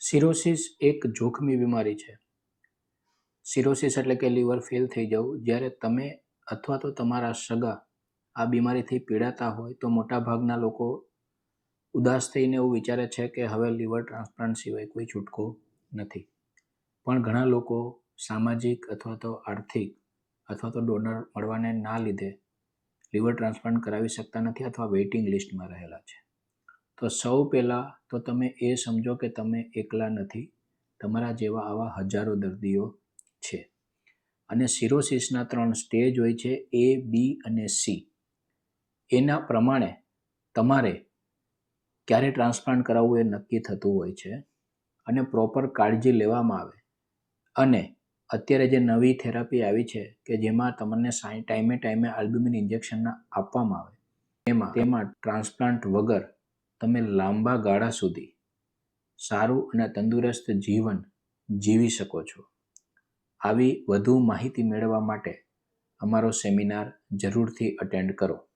Cirrhosis એક જોખમી બીમારી છે. સિરોસિસ એટલે કે લીવર ફેલ થઈ જવું. જ્યારે તમે અથવા તો તમારા સગા આ બીમારીથી પીડાતા હોય તો મોટાભાગના લોકો ઉદાસ થઈને એવું વિચારે છે કે હવે લીવર ટ્રાન્સપ્લાન્ટ સિવાય કોઈ છૂટકો નથી. પણ ઘણા લોકો સામાજિક અથવા તો આર્થિક અથવા તો ડોનર મળવાને ના લીધે લીવર ટ્રાન્સપ્લાન્ટ કરાવી શકતા નથી અથવા વેઇટિંગ લિસ્ટમાં રહેલા છે. તો સૌ પહેલાં તો તમે એ સમજો કે તમે એકલા નથી. તમારા જેવા આવા હજારો દર્દીઓ છે. અને સિરોસિસના ત્રણ સ્ટેજ હોય છે એ, બી અને સી. એના પ્રમાણે તમારે ક્યારે ટ્રાન્સપ્લાન્ટ કરાવવું એ નક્કી થતું હોય છે અને પ્રોપર કાળજી લેવામાં આવે. અને અત્યારે જે નવી થેરાપી આવી છે કે જેમાં તમને ટાઈમે ટાઈમે આલ્બ્યુમિન ઇન્જેક્શનના આપવામાં આવે, એમાં તેમાં ટ્રાન્સપ્લાન્ટ વગર તમે લાંબા ગાળા સુધી સારું અને તંદુરસ્ત જીવન જીવી શકો છો. આવી વધુ માહિતી મેળવવા માટે અમારો સેમિનાર જરૂરથી અટેન્ડ કરો.